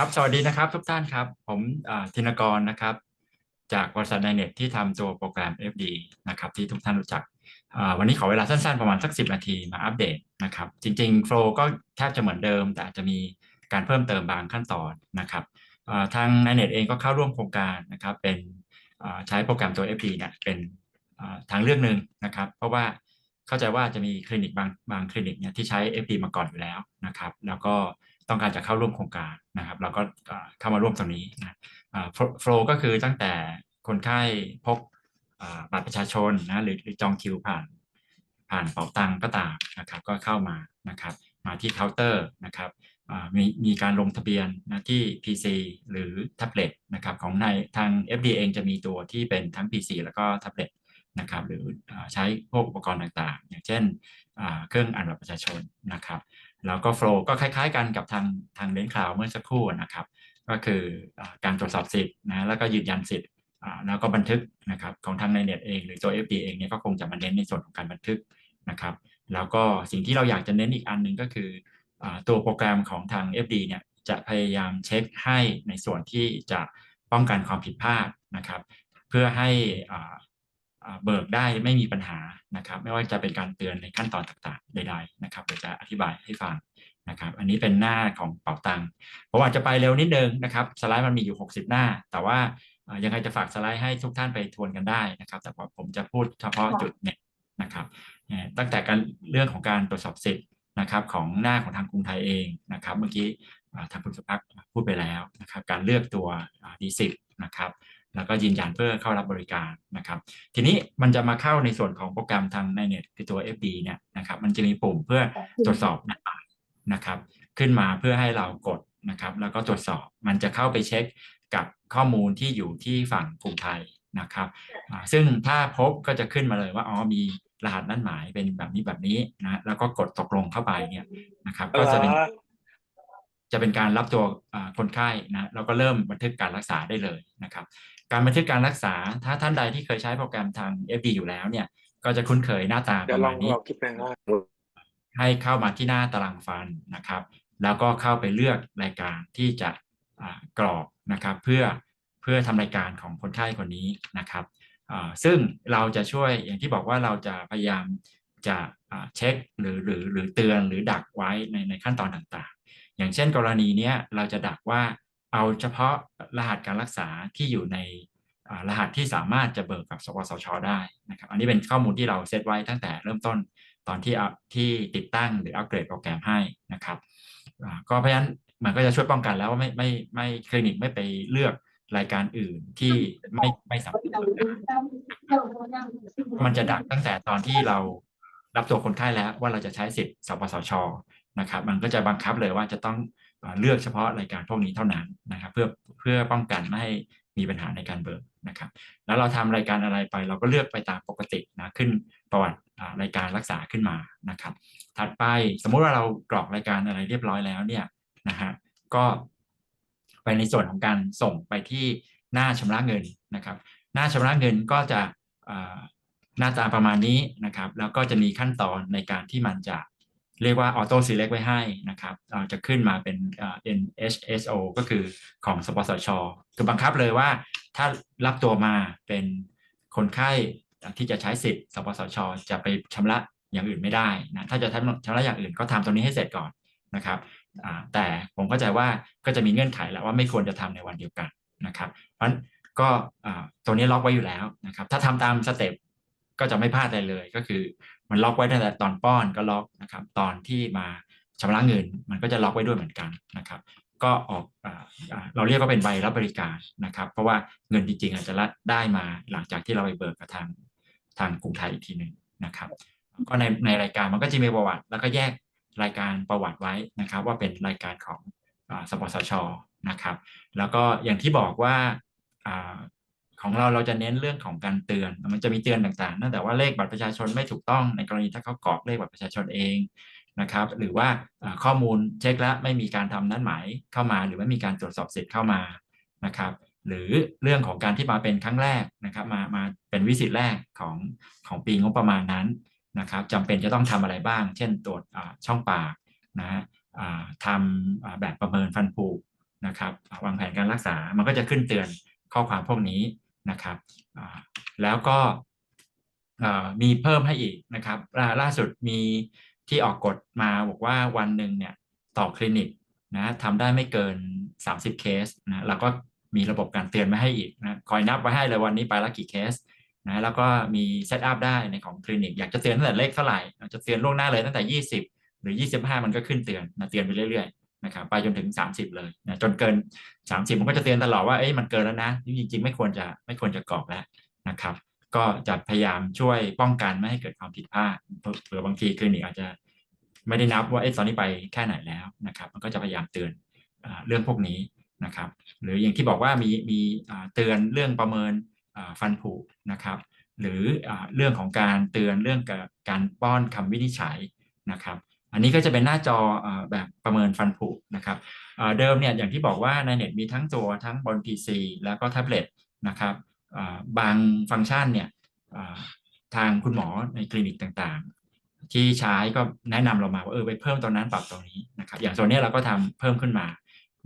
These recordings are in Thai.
ครับสวัสดีนะครับทุกท่านครับ ผมธินกรนะครับ จากบริษัทไนเน็ตที่ทำตัวโปรแกรม FD นะครับที่ทุกท่านรู้จัก วันนี้ขอเวลาสั้นๆ ประมาณสัก 10 นาทีมาอัปเดตนะครับ จริงๆโฟล์ก็แทบจะเหมือนเดิม แต่อาจจะมีการเพิ่มเติมบางขั้นตอนนะครับทางไนเน็ตเองก็เข้าร่วมโครงการนะครับเป็นใช้โปรแกรมตัว FD เนี่ยเป็นทางเลือกหนึ่งนะครับ เพราะว่าเข้าใจว่าจะมีคลินิกบางบางคลินิกเนี่ยที่ใช้ FD มาก่อนอยู่แล้วนะครับ แล้วก็ ต้องการจะเข้าร่วมโครงการนะครับ เราก็เข้ามาร่วมตรงนี้นะโฟล์ก็คือตั้งแต่คนไข้พกบัตรประชาชนนะหรือหรือจองคิวผ่าน ผ่านเป๋าตังก็ตามนะครับ ก็เข้ามานะครับ มาที่เคาน์เตอร์นะครับมีมีการลงทะเบียนนะที่ PC หรือแท็บเล็ตนะครับของในทาง FD เองจะมีตัวที่เป็นทั้ง PC แล้วก็แท็บเล็ต นะครับหรือใช้พวกอุปกรณ์ต่างๆ อย่างเช่นเครื่องอ่านบัตรประชาชนนะครับแล้วก็โฟล์ก็คล้ายๆกันกับทางทางเลนคลาวเมื่อสักครู่นะครับก็คือการตรวจสอบสิทธิ์นะแล้วก็ยืนยันสิทธิ์แล้วก็บันทึกนะครับของทางในเน็ตเองหรือตัว FD เองเนี่ยก็คงจะมาเน้นในส่วนของการบันทึกนะครับแล้วก็สิ่งที่เราอยากจะเน้นอีกอันหนึ่งก็คืออตัวโปรแกรมของทาง FD เนี่ยจะพยายามเช็คให้ในส่วนที่จะป้องกันความผิดพลาดนะครับ เพื่อให้อ่า เบิกได้ไม่มีปัญหานะครับ ไม่ว่าจะเป็นการเตือนในขั้นตอนต่างๆใดๆนะครับเดี๋ยวจะอธิบายให้ฟังนะครับ อันนี้เป็นหน้าของเป๋าตังค์ผมอาจจะไปเร็วนิดนึงนะครับสไลด์มันมีอยู่ 60 หน้า แต่ว่ายังไงจะฝากสไลด์ให้ทุกท่านไปทวนกันได้นะครับ แต่ผมจะพูดเฉพาะจุดเนี่ยนะครับตั้งแต่การเรื่องของการตรวจสอบสิทธิ์นะครับของหน้าของทางกรุงไทยเองนะครับ เมื่อกี้ทางคุณสุภักดิ์พูดไปแล้วนะครับ การเลือกตัวดีสินะครับ แล้วก็ยืนยันเพื่อเข้ารับบริการนะครับ ทีนี้มันจะมาเข้าในส่วนของโปรแกรมทางในเน็ตคือตัว FD เนี่ยนะครับมันจะมีปุ่มเพื่อตรวจสอบหน้าต่างนะครับ ขึ้นมาเพื่อให้เรากดนะครับ แล้วก็ตรวจสอบมันจะเข้าไปเช็คกับข้อมูลที่อยู่ที่ฝั่งกรุงไทยนะครับอ่าซึ่งถ้าพบก็จะขึ้นมาเลยว่าอ๋อมีรหัสนัดหมายเป็นแบบนี้แบบนี้นะแล้วก็กดตกลงเข้าไปเนี่ยนะครับ ก็จะเป็นจะเป็นการรับตัวอ่าคนไข้นะแล้วก็เริ่มบันทึกการรักษาได้เลยนะครับ การบันทึกการรักษา ถ้าท่านใดที่เคยใช้โปรแกรมทาง FD อยู่แล้วเนี่ย ก็จะคุ้นเคยหน้าตาเดี๋ปยวระลมาอณงนี้ลองคลิปหน้าให้เข้ามาที่หน้าตารางฟันนะครับ แล้วก็เข้าไปเลือกรายการที่จะอ่ากรอกนะครับ เพื่อเพื่อทำรายการของคนไข้คนนี้นะครับอ่าซึ่งเราจะช่วยอย่างที่บอกว่าเราจะพยายามจะอ่าเช็คหรือหรือหรือเตือนหรือดักไว้ในในขั้นตอนต่างๆ อย่างเช่นกรณีเนี้ยเราจะดักว่า เอาเฉพาะรหัสการรักษาที่อยู่ในรหัสที่สามารถจะเบิกกับสปสช ได้นะครับ อันนี้เป็นข้อมูลที่เราเซตไว้ตั้งแต่เริ่มต้นตอนที่อัพที่ติดตั้งหรืออัปเกรดโปรแกรมให้นะครับก็เพราะฉะนั้นมันก็จะช่วยป้องกันแล้วว่าไม่ไม่ไม่คลินิกไม่ไปเลือกรายการอื่นที่ไม่ไม่สามารถมันจะดักตั้งแต่ตอนที่เรารับตัวคนไข้แล้วว่าเราจะใช้สิทธิ์สปสชนะครับ มันก็จะบังคับเลยว่าจะต้อง เลือกเฉพาะรายการพวกนี้เท่านั้นนะครับ เพื่อเพื่อป้องกันไม่ให้มีปัญหาในการเบิกนะครับ แล้วเราทำรายการอะไรไป เราก็เลือกไปตามปกตินะขึ้นประวัติรายการรักษาขึ้นมานะครับ ถัดไปสมมุติว่าเรากรอกรายการอะไรเรียบร้อยแล้วเนี่ยนะฮะก็ไปในส่วนของการส่งไปที่หน้าชำระเงินนะครับ หน้าชำระเงินก็จะหน้าตาประมาณนี้นะครับ แล้วก็จะมีขั้นตอนในการที่มันจะ เรียกว่าออโต้ e ีเล็กไว้ให้นะครับจะขึ้นมาเป็น NHSO ก็คือของสปสชคือบังคับเลยว่าถ้ารับตัวมาเป็นคนไข้ที่จะใช้สิทธิ์สปสช จะไปชำระอย่างอื่นไม่ได้นะถ้าจะทำชำระอย่างอื่นก็ทำตรงนี้ให้เสร็จก่อนนะครับแต่ผมเข้าใจว่าก็จะมีเงื่อนไขแล้วว่าไม่ควรจะทำในวันเดียวกันนะครับ เพราะฉะนั้นก็ตัวนี้ล็อกไว้อยู่แล้วนะครับ ถ้าทำตามสเต็ป ก็จะไม่พลาดอะไรเลย ก็คือ มันล็อกไว้ตั้งแต่ตอนป้อนก็ล็อกนะครับ ตอนที่มาชำระเงิน มันก็จะล็อกไว้ด้วยเหมือนกันนะครับ ก็ออกเราเรียกว่าเป็นใบรับบริการนะครับ เพราะว่าเงินจริงๆอาจจะได้มาหลังจากที่เราไปเบิกกับทางทางกรุงไทยอีกทีหนึ่งนะครับ ก็ในในรายการมันก็จะมีประวัติ แล้วก็แยกรายการประวัติไว้นะครับ ว่าเป็นรายการของอสปสชนะครับ แล้วก็อย่างที่บอกว่า ของเราเราจะเน้นเรื่องของการเตือน มันจะมีเตือนต่างๆตั้งแต่ว่าเลขบัตรประชาชนไม่ถูกต้องในกรณีถ้าเขากรอกเลขบัตรประชาชนเองนะครับ หรือว่าข้อมูลเช็คแล้วไม่มีการทำนัดหมายเข้ามา หรือไม่มีการตรวจสอบสิทธิ์เข้ามานะครับ หรือเรื่องของการที่มาเป็นครั้งแรกนะครับ มามาเป็นวิสิตแรกของของปีงบประมาณนั้นนะครับจำเป็นจะต้องทำอะไรบ้าง เช่นตรวจช่องปากนะฮะทำแบบประเมินฟันผุนะครับวางแผนการรักษา มันก็จะขึ้นเตือนข้อความพวกนี้ นะครับแล้วก็มีเพิ่มให้อีกนะครับล่าสุดมีที่ออกกฎมาบอกว่าวันหนึ่งเนี่ยต่อคลินิกนะทำได้ไม่เกิน 30 เคสนะแล้วก็มีระบบการเตือนไมาให้อีกนะคอยนับไว้ให้เลยวันนี้ไปละกี่เคสนะแล้วก็มีเซตอัพได้ในของคลินิก อยากจะเตือนตั้งแต่เลขเท่าไหร่จะเตือนล่วงหน้าเลยตั้งแต่ 20 หรือ 25 มันก็ขึ้นเตือนนะเตือนไปเรื่อยๆ นะครับไปจนถึง 30 เลยนะจนเกิน 30มันก็จะเตือนตลอดว่าเอ้ยมันเกินแล้วนะจริงๆไม่ควรจะไม่ควรจะกรอกแล้วนะครับ ก็จะพยายามช่วยป้องกันไม่ให้เกิดความผิดพลาดเผื่อบางทีคลินิกอาจจะไม่ได้นับว่าเอ้ตอนนี้ไปแค่ไหนแล้วนะครับ มันก็จะพยายามเตือนเรื่องพวกนี้นะครับ หรืออย่างที่บอกว่ามีมีเตือนเรื่องประเมินฟันผุนะครับ หรือเรื่องของการเตือนเรื่องการป้อนคำวินิจฉัยนะครับ อันนี้ก็จะเป็นหน้าจอแบบประเมินฟันผุนะครับเดิมเนี่ยอย่างที่บอกว่าในเน็ตมีทั้งตัวทั้งบน PC แล้วก็แท็บเล็ตนะครับบางฟังก์ชันเนี่ยทางคุณหมอในคลินิกต่างๆ ที่ใช้ก็แนะนำเรามาว่าเออไปเพิ่มตรงนั้นปรับตรงนี้นะครับอย่างโซนนี้เราก็ทำเพิ่มขึ้นมา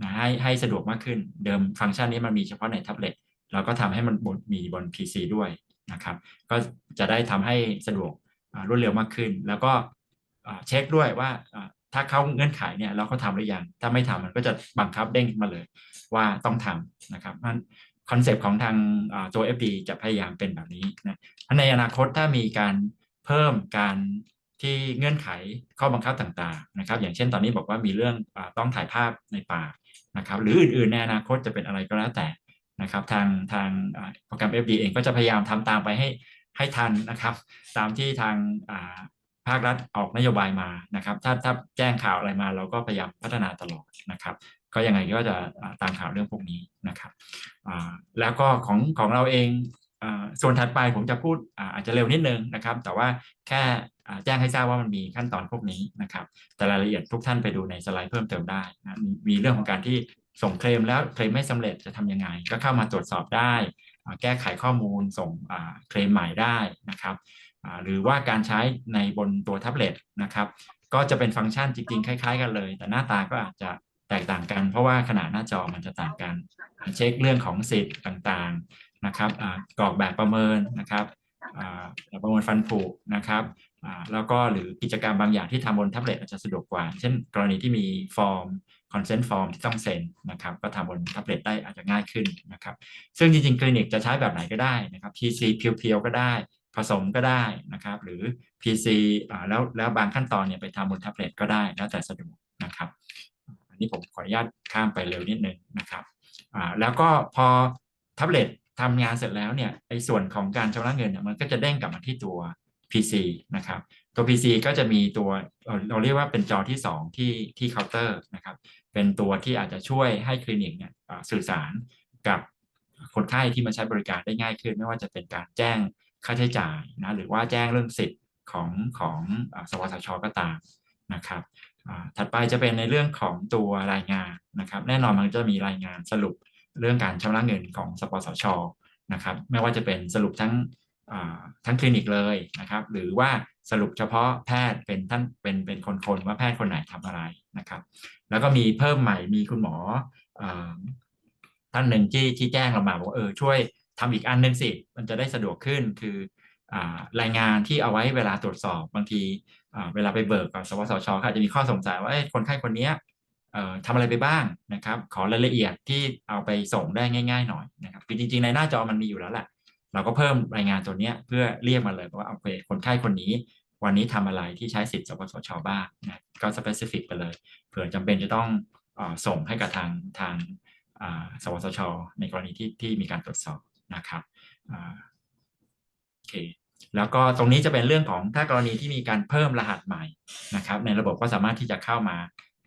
นะให้ให้สะดวกมากขึ้นเดิมฟังก์ชันนี้มันมีเฉพาะในแท็บเล็ตเราก็ทำให้มันมีบน PC ด้วยนะครับ ก็จะได้ทำให้สะดวกรวดเร็วมากขึ้น แล้วก็ เช็คด้วยว่าถ้าเข้าเงื่อนไขเนี่ยเราเขาทำหรือยัง ถ้าไม่ทำมันก็จะบังคับเด้งมาเลยว่าต้องทำนะครับมันคอนเซปต์ของทางตัว FD จะพยายามเป็นแบบนี้นะในอนาคตถ้ามีการเพิ่มการที่เงื่อนไขข้อบังคับต่างๆนะครับ อย่างเช่นตอนนี้บอกว่ามีเรื่องอต้องถ่ายภาพในป่านะครับ หรืออื่นๆในอนาคตจะเป็นอะไรก็แล้วแต่นะครับ ทางทางโปรแกรม FD เองก็จะพยายามทำตามไปให้ให้ทันนะครับ ตามที่ทางาครัฐออกนโยบายมานะครับ ถ้าถ้าแจ้งข่าวอะไรมา เราก็พยายามพัฒนาตลอดนะครับ ก็ยังไงก็จะตามข่าวเรื่องพวกนี้นะครับแล้วก็ของของเราเองส่วนถัดไปผมจะพูดอาจจะเร็วนิดนึงนะครับ แต่ว่าแค่แจ้งให้ทราบว่ามันมีขั้นตอนพวกนี้นะครับ แต่รายละเอียดทุกท่านไปดูในสไลด์เพิ่มเติมได้นะมีเรื่องของการที่ส่งเคลมแล้วเคลมไม่สำเร็จจะทํำยังไง ก็เข้ามาตรวจสอบได้ แก้ไขข้อมูลส่งเคลมใหม่ได้นะครับ หรือว่าการใช้ในบนตัวแท็บเล็ตนะครับ ก็จะเป็นฟังก์ชันจริง ๆ คล้าย ๆ กันเลย แต่หน้าตาก็อาจจะแตกต่างกัน เพราะว่าขนาดหน้าจอมันจะต่างกัน เช็คเรื่องของสิทธิ์ต่างๆนะครับกรอกแบบประเมินนะครับประเมินฟันผุนะครับแล้วก็หรือกิจกรรมบางอย่างที่ทำบนแท็บเล็ตอาจจะสะดวกกว่า เช่น กรณีที่มีฟอร์ม consent form ที่ต้องเซ็นนะครับ ก็ทำบนแท็บเล็ตได้อาจจะง่ายขึ้นนะครับ ซึ่งจริงๆ คลินิกจะใช้แบบไหนก็ได้นะครับ PC เพียวๆ ก็ได้ ผสมก็ได้นะครับ หรือ PC แล้วแล้วบางขั้นตอนเนี่ยไปทำบนแท็บเล็ตก็ได้แล้วแต่สะดวกนะครับ อันนี้ผมขออนุญาตข้ามไปเร็วนิดนึงนะครับแล้วก็พอแท็บเล็ตทำงานเสร็จแล้วเนี่ยไอ้ส่วนของการชำระเงินเนี่ยมันก็จะเด้งกลับมาที่ตัว PC นะครับตัว PC ก็จะมีตัวเราเรียกว่าเป็นจอที่ 2 ที่ที่เคาน์เตอร์นะครับเป็นตัวที่อาจจะช่วยให้คลินิกเนี่ยสื่อสารกับคนไข้ที่มาใช้บริการได้ง่ายขึ้น ไม่ว่าจะเป็นการแจ้ง ค่าใช้จ่ายนะหรือว่าแจ้งเรื่องสิทธิ์ของของสวสชก็ตามนะครับถัดไปจะเป็นในเรื่องของตัวรายงานนะครับ แน่นอนมันจะมีรายงานสรุปเรื่องการชำระเงินของสปสชนะครับ ไม่ว่าจะเป็นสรุปทั้งทั้งคลินิกเลยนะครับ หรือว่าสรุปเฉพาะแพทย์เป็นท่านเป็นเป็นคนๆว่าแพทย์คนไหนทำอะไรนะครับ แล้วก็มีเพิ่มใหม่มีคุณหมอท่านหนึ่งที่ที่แจ้งเรามาบอกเออช่วย ทำอีกอันหนึ่งสิ มันจะได้สะดวกขึ้นคืออรายงานที่เอาไว้เวลาตรวจสอบบางทีเวลาไปเบิกกับสวสชอาจจะมีข้อสงสัยว่าคนไข้คนนี้ทำอะไรไปบ้างนะครับ ขอรายละเอียดที่เอาไปส่งได้ง่าย ๆ หน่อยนะครับคือจริง ๆ ในหน้าจอมันมีอยู่แล้วแหละเราก็เพิ่มรายงานตัวนี้เพื่อเรียกมาเลยว่าโอเคคนไข้คนนี้ วันนี้ทำอะไรที่ใช้สิทธิ์สปสชบ้างนะก็สเปซิฟิกไปเลยเผื่อจำเป็นจะต้องส่งให้กับทางทางสปสชในกรณีที่ที่มีการตรวจสอบ นะครับโอเคแล้วก็ตรงนี้จะเป็นเรื่องของถ้ากรณีที่มีการเพิ่มรหัสใหม่นะครับ ในระบบก็สามารถที่จะเข้ามา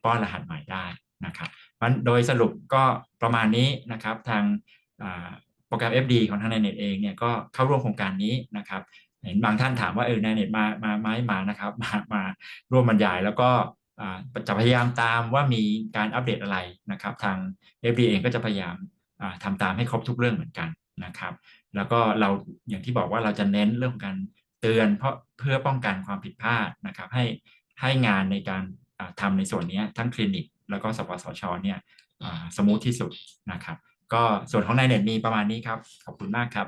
ป้อนรหัสใหม่ได้นะครับมันโดยสรุปก็ประมาณนี้นะครับทางโปรแกรม FD ของทาง n น n e t เองเนี่ยก็เข้าร่วมโครงการนี้นะครับเห็นบางท่านถามว่าเออ n น n e t มามาไหมมานะครับมามาร่วมบรรยายแล้วก็จะพยายามตามว่ามีการอัปเดตอะไรนะครับ ทาง FD เองก็จะพยายามทำตามให้ครบทุกเรื่องเหมือนกัน นะครับ แล้วก็เราอย่างที่บอกว่าเราจะเน้นเรื่องของการเตือนเพราะเพื่อป้องกันความผิดพลาดนะครับ ให้ให้งานในการทำในส่วนนี้ทั้งคลินิก แล้วก็สปสชเนี่ยสมูทที่สุดนะครับ ก็ส่วนของนายเน็ตมีประมาณนี้ครับ ขอบคุณมากครับ